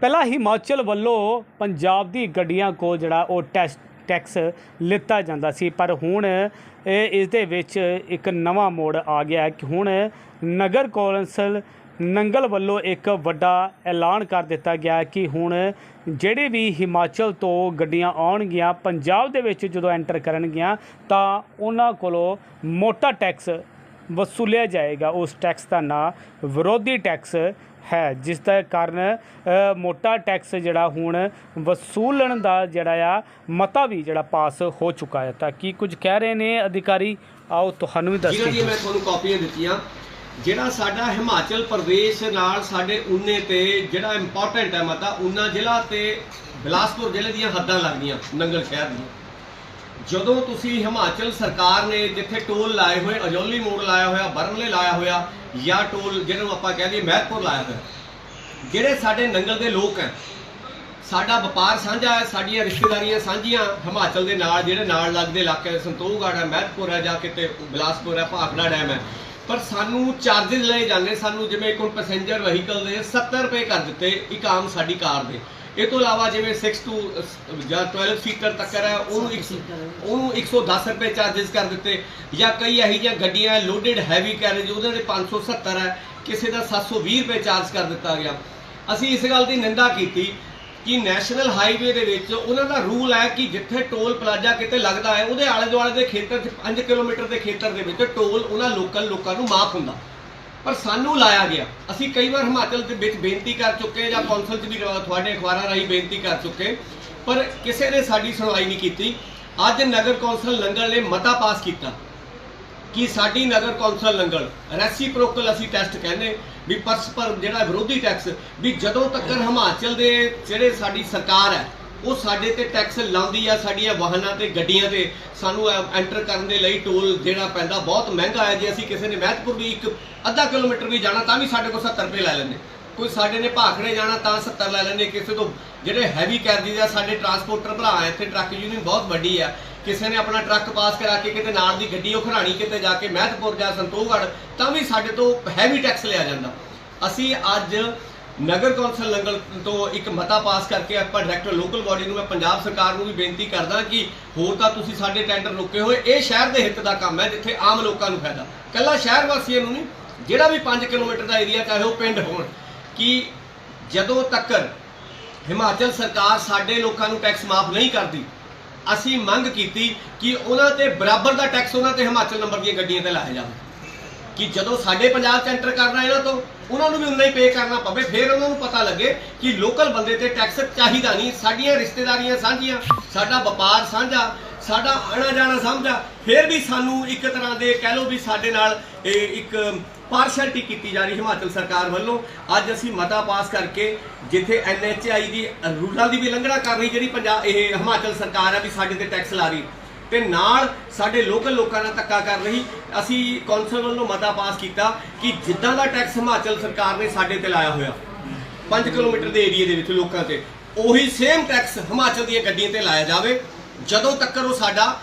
ਪਹਿਲਾਂ ਹਿਮਾਚਲ ਵੱਲੋਂ ਪੰਜਾਬ ਦੀ ਗੱਡੀਆਂ ਕੋਲ ਜਿਹੜਾ ਉਹ ਟੈਕਸ ਟੈਕਸ ਲਿੱਤਾ ਜਾਂਦਾ ਸੀ, ਪਰ ਹੁਣ ਇਸ ਦੇ ਵਿੱਚ ਇੱਕ ਨਵਾਂ ਮੋੜ ਆ ਗਿਆ ਕਿ ਹੁਣ ਨਗਰ ਕੌਂਸਲ ਨੰਗਲ ਵੱਲੋਂ ਇੱਕ ਵੱਡਾ ਐਲਾਨ ਕਰ ਦਿੱਤਾ ਗਿਆ ਕਿ ਹੁਣ ਜਿਹੜੇ ਵੀ ਹਿਮਾਚਲ ਤੋਂ ਗੱਡੀਆਂ ਆਉਣਗੀਆਂ, ਪੰਜਾਬ ਦੇ ਵਿੱਚ ਜਦੋਂ ਐਂਟਰ ਕਰਨਗੀਆਂ ਤਾਂ ਉਹਨਾਂ ਕੋਲੋਂ ਮੋਟਾ ਟੈਕਸ ਵਸੂਲਿਆ ਜਾਏਗਾ। ਉਸ ਟੈਕਸ ਦਾ ਨਾਂ ਵਿਰੋਧੀ ਟੈਕਸ ਹੈ ਜਿਸ ਦਾ ਕਾਰਨ ਮੋਟਾ ਟੈਕਸ ਜਿਹੜਾ ਹੁਣ ਵਸੂਲਣ ਦਾ ਜਿਹੜਾ ਆ ਮਤਾ ਵੀ ਜਿਹੜਾ ਪਾਸ ਹੋ ਚੁੱਕਾ ਹੈ। ਤਾਂ ਕੀ ਕੁਝ ਕਹਿ ਰਹੇ ਨੇ ਅਧਿਕਾਰੀ? ਆਓ ਤੁਹਾਨੂੰ ਵੀ ਦੱਸਦੇ ਦੀਆਂ ਮੈਂ ਤੁਹਾਨੂੰ ਕਾਪੀਆਂ ਦਿੱਤੀਆਂ। ਜਿਹੜਾ ਸਾਡਾ ਹਿਮਾਚਲ ਪ੍ਰਦੇਸ਼ ਨਾਲ ਸਾਡੇ ਉਨੇ ਤੇ ਜਿਹੜਾ ਇੰਪੋਰਟੈਂਟ ਹੈ ਮਤਾ ਉਨਾ ਜ਼ਿਲ੍ਹਾ ਤੇ ਬਿਲਾਸਪੁਰ ਜ਼ਿਲ੍ਹੇ ਦੀਆਂ ਹੱਦਾਂ ਲੱਗਦੀਆਂ ਨੰਗਲ ਸ਼ਹਿਰ ਦੀਆਂ। ਜਦੋਂ ਤੁਸੀਂ ਹਿਮਾਚਲ ਸਰਕਾਰ ਨੇ ਜਿੱਥੇ ਟੋਲ ਲਾਏ ਹੋਏ, ਅਜੋਲੀ ਮੋੜ ਲਾਇਆ ਹੋਇਆ ਬਰਮਲੇ ਲਾਇਆ ਹੋਇਆ, ਜਾਂ ਟੋਲ ਜਿਹਨੂੰ ਆਪਾਂ ਕਹਿ ਦਈਏ ਮਹਿਤਪੁਰ ਲਾਇਆ ਹੋਇਆ, ਜਿਹੜੇ ਸਾਡੇ ਨੰਗਲ ਦੇ ਲੋਕ ਹੈ, ਸਾਡਾ ਵਪਾਰ ਸਾਂਝਾ ਹੈ, ਸਾਡੀਆਂ ਰਿਸ਼ਤੇਦਾਰੀਆਂ ਸਾਂਝੀਆਂ, ਹਿਮਾਚਲ ਦੇ ਨਾਲ, ਜਿਹੜੇ ਨਾਲ ਲੱਗਦੇ ਇਲਾਕੇ ਸੰਤੋਖਗੜ੍ਹ ਹੈ, ਮਹਿਤਪੁਰ ਹੈ, ਜਾਂ ਕਿਤੇ ਬਿਲਾਸਪੁਰ ਹੈ, ਭਾਖੜਾ ਡੈਮ ਹੈ, ਪਰ ਸਾਨੂੰ ਚਾਰजेस ਲਏ ਜਾਂਦੇ, ਸਾਨੂੰ ਜਿਵੇਂ ਕੋਈ ਪੈਸੇਂਜਰ ਵਹੀਕਲ ਦੇ 70 ਰੁਪਏ ਕਰ ਦਿੱਤੇ, ਇੱਕ ਆਮ ਸਾਡੀ ਕਾਰ ਦੇ। ਇਹ ਤੋਂ ਇਲਾਵਾ ਜਿਵੇਂ 6 ਟੂ ਜਾਂ 12 ਸੀਟਰ ਤੱਕ ਹੈ ਉਹਨੂੰ ਇੱਕ- ਉਹਨੂੰ 110 ਰੁਪਏ ਚਾਰजेस ਕਰ ਦਿੱਤੇ। ਜਾਂ ਕਈ ਇਹੋ ਜਿਹੀਆਂ ਗੱਡੀਆਂ ਲੋਡਡ ਹੈਵੀ ਕੈਰੇਜ ਉਹਦੇ ਤੇ 570 ਹੈ ਕਿਸੇ ਦਾ 720 ਰੁਪਏ ਚਾਰਜ ਕਰ ਦਿੱਤਾ ਗਿਆ। ਅਸੀਂ ਇਸ ਗੱਲ ਦੀ ਨਿੰਦਾ ਕੀਤੀ ਕਿ ਨੈਸ਼ਨਲ ਹਾਈਵੇ ਦੇ ਵਿੱਚ ਉਹਨਾਂ ਦਾ ਰੂਲ ਹੈ ਕਿ ਜਿੱਥੇ ਟੋਲ ਪਲਾਜ਼ਾ ਕਿਤੇ ਲੱਗਦਾ ਹੈ ਉਹਦੇ ਆਲੇ ਦੁਆਲੇ ਦੇ ਖੇਤਰ 'ਚ 5 ਕਿਲੋਮੀਟਰ ਦੇ ਖੇਤਰ ਦੇ ਵਿੱਚ ਟੋਲ ਉਹਨਾਂ ਲੋਕਲ ਲੋਕਾਂ ਨੂੰ ਮਾਫ ਹੁੰਦਾ। ਪਰ ਸਾਨੂੰ ਲਾਇਆ ਗਿਆ। ਅਸੀਂ ਕਈ ਵਾਰ ਹਿਮਾਚਲ ਦੇ ਵਿੱਚ ਬੇਨਤੀ ਕਰ ਚੁੱਕੇ ਜਾਂ ਕੌਂਸਲ 'ਚ ਵੀ ਤੁਹਾਡੇ ਅਖਬਾਰਾਂ ਰਾਹੀਂ ਬੇਨਤੀ ਕਰ ਚੁੱਕੇ ਪਰ ਕਿਸੇ ਨੇ ਸਾਡੀ ਸੁਣਵਾਈ ਨਹੀਂ ਕੀਤੀ। ਅੱਜ ਨਗਰ ਕੌਂਸਲ ਲੰਗਲ ਨੇ ਮਤਾ ਪਾਸ ਕੀਤਾ ਕਿ ਸਾਡੀ ਨਗਰ ਕੌਂਸਲ ਨੰਗਲ ਰੈਸੀਪ੍ਰੋਕਲ ਅਸੀਂ ਟੈਸਟ ਕਹਿੰਦੇ ਵੀ ਪਰਸਪਰ ਜਿਹੜਾ ਵਿਰੋਧੀ ਟੈਕਸ ਵੀ ਜਦੋਂ ਤੱਕ ਹਿਮਾਚਲ ਦੇ ਜਿਹੜੇ ਸਾਡੀ ਸਰਕਾਰ ਹੈ ਉਹ ਸਾਡੇ ਤੇ ਟੈਕਸ ਲਾਉਂਦੀ ਆ, ਸਾਡੀਆਂ ਵਾਹਨਾਂ ਤੇ, ਗੱਡੀਆਂ ਤੇ, ਸਾਨੂੰ ਐਂਟਰ ਕਰਨ ਦੇ ਲਈ ਟੋਲ ਜਿਹੜਾ ਪੈਂਦਾ। ਬਹੁਤ ਮਹਿੰਗਾ ਹੈ ਜੇ ਅਸੀਂ ਕਿਸੇ ਨੇ ਮਹਿਤਪੁਰ ਵੀ ਇੱਕ ਅੱਧਾ ਕਿਲੋਮੀਟਰ ਵੀ ਜਾਣਾ, ਤਾਂ ਵੀ ਸਾਡੇ ਕੋਲ 70 ਰੁਪਏ ਲੈ ਲੈਂਦੇ। ਕੋਈ ਸਾਡੇ ਨੇ ਭਾਖੜੇ ਜਾਣਾ, ਤਾਂ 70 ਲੈ ਲੈਂਦੇ। ਕਿਸੇ ਤੋਂ ਜਿਹੜੇ ਹੈਵੀ ਕੈਰਜੀ ਆ, ਸਾਡੇ ਟਰਾਂਸਪੋਰਟਰ ਭਰਾ ਇੱਥੇ ਟਰੱਕ ਯੂਨੀਅਨ ਬਹੁਤ ਵੱਡੀ ਆ। ਕਿਸੇ ਨੇ ਆਪਣਾ ਟਰੱਕ ਪਾਸ ਕਰਾ ਕੇ ਕਿਤੇ ਨਾਲ ਦੀ ਗੱਡੀ, ਉਹ ਖੜਾਣੀ ਕਿਤੇ ਜਾ ਕੇ ਮਹਿਤਪੁਰ ਜਾਂ ਸੰਤੋਖਗੜ੍ਹ, ਤਾਂ ਵੀ ਸਾਡੇ ਤੋਂ ਹੈਵੀ ਟੈਕਸ ਲਿਆ ਜਾਂਦਾ। ਅਸੀਂ ਅੱਜ ਨਗਰ ਕੌਂਸਲ ਨੰਗਲ ਤੋਂ ਇੱਕ ਮਤਾ ਪਾਸ ਕਰਕੇ ਆਪਾਂ ਡਾਇਰੈਕਟਰ ਲੋਕਲ ਬਾਡੀ ਨੂੰ ਮੈਂ ਪੰਜਾਬ ਸਰਕਾਰ ਨੂੰ ਵੀ ਬੇਨਤੀ ਕਰਦਾ ਕਿ ਹੋਰ ਤਾਂ ਤੁਸੀਂ ਸਾਡੇ ਟੈਂਡਰ ਰੁਕੇ ਹੋਏ, ਇਹ ਸ਼ਹਿਰ ਦੇ ਹਿੱਤ ਦਾ ਕੰਮ ਹੈ ਜਿੱਥੇ ਆਮ ਲੋਕਾਂ ਨੂੰ ਫਾਇਦਾ। ਕੱਲਾ ਸ਼ਹਿਰ ਵਾਸੀਆਂ ਨੂੰ ਨਹੀਂ, ਜਿਹੜਾ ਵੀ 5 ਕਿਲੋਮੀਟਰ ਦਾ ਏਰੀਆ ਚਾਹੇ ਉਹ ਪਿੰਡ ਹੋਣ, ਕਿ ਜਦੋਂ ਤੱਕ ਹਿਮਾਚਲ ਸਰਕਾਰ ਸਾਡੇ ਲੋਕਾਂ ਨੂੰ ਟੈਕਸ ਮਾਫ ਨਹੀਂ ਕਰਦੀ, ਅਸੀਂ ਮੰਗ ਕੀਤੀ ਕਿ ਉਹਨਾਂ ਤੇ ਬਰਾਬਰ ਦਾ ਟੈਕਸ ਉਹਨਾਂ ਤੇ ਹਿਮਾਚਲ ਨੰਬਰ ਦੀਆਂ ਗੱਡੀਆਂ ਤੇ ਲਾਇਆ ਜਾਵੇ। ਕਿ ਜਦੋਂ ਸਾਡੇ ਪੰਜਾਬ 'ਚ ਐਂਟਰ ਕਰਨਾ ਇਹਨਾਂ ਤੋਂ ਉਹਨਾਂ ਨੂੰ ਵੀ ਉਨਾ ਹੀ ਪੇ ਕਰਨਾ ਪਵੇ, ਫਿਰ ਉਹਨਾਂ ਨੂੰ ਪਤਾ ਲੱਗੇ ਕਿ ਲੋਕਲ ਬੰਦੇ ਤੇ ਟੈਕਸ ਚਾਹੀਦਾ ਨਹੀਂ। ਸਾਡੀਆਂ ਰਿਸ਼ਤੇਦਾਰੀਆਂ ਸਾਂਝੀਆਂ, ਸਾਡਾ ਵਪਾਰ ਸਾਂਝਾ, ਸਾਡਾ ਆਣਾ ਜਾਣਾ ਸਾਂਝਾ। ਫਿਰ ਵੀ ਸਾਨੂੰ ਇੱਕ ਤਰ੍ਹਾਂ ਦੇ ਕਹਿ ਲਓ ਵੀ ਸਾਡੇ ਨਾਲ ਇਹ ਇੱਕ ਪਾਰਸ਼ੈਲਿਟੀ ਕੀਤੀ ਜਾ ਰਹੀ ਹਿਮਾਚਲ ਸਰਕਾਰ ਵੱਲੋਂ। ਅੱਜ ਅਸੀਂ ਮਤਾ ਪਾਸ ਕਰਕੇ ਜਿੱਥੇ ਐਨਐਚਆਈ ਦੀ ਰੂਲਾਂ ਦੀ ਵੀ ਉਲੰਘਣਾ ਕਰ ਰਹੀ ਜਿਹੜੀ ਪੰਜਾਬ ਇਹ ਹਿਮਾਚਲ ਸਰਕਾਰ ਆ ਵੀ ਸਾਡੇ ਤੇ ਟੈਕਸ ਲਾ ਰਹੀ। ਤੇ ਨਾਲ ਸਾਡੇ ਲੋਕਲ ਲੋਕਾਂ ਨਾਲ ਧੱਕਾ ਕਰ ਰਹੀ ਅਸੀਂ ਕੌਂਸਲ ਵੱਲੋਂ ਮਤਾ ਪਾਸ ਕੀਤਾ ਕਿ ਜਿੱਦਾਂ ਦਾ ਟੈਕਸ ਹਿਮਾਚਲ ਸਰਕਾਰ ਨੇ ਸਾਡੇ ਤੇ ਲਾਇਆ ਹੋਇਆ 5 ਕਿਲੋਮੀਟਰ ਦੇ ਏਰੀਆ ਦੇ ਵਿੱਚ ਲੋਕਾਂ ਤੇ, ਉਹੀ ਸੇਮ ਟੈਕਸ ਹਿਮਾਚਲ ਦੀਆਂ ਗੱਡੀਆਂ ਤੇ ਲਾਇਆ ਜਾਵੇ, ਜਦੋਂ ਤੱਕ ਉਹ ਸਾਡਾ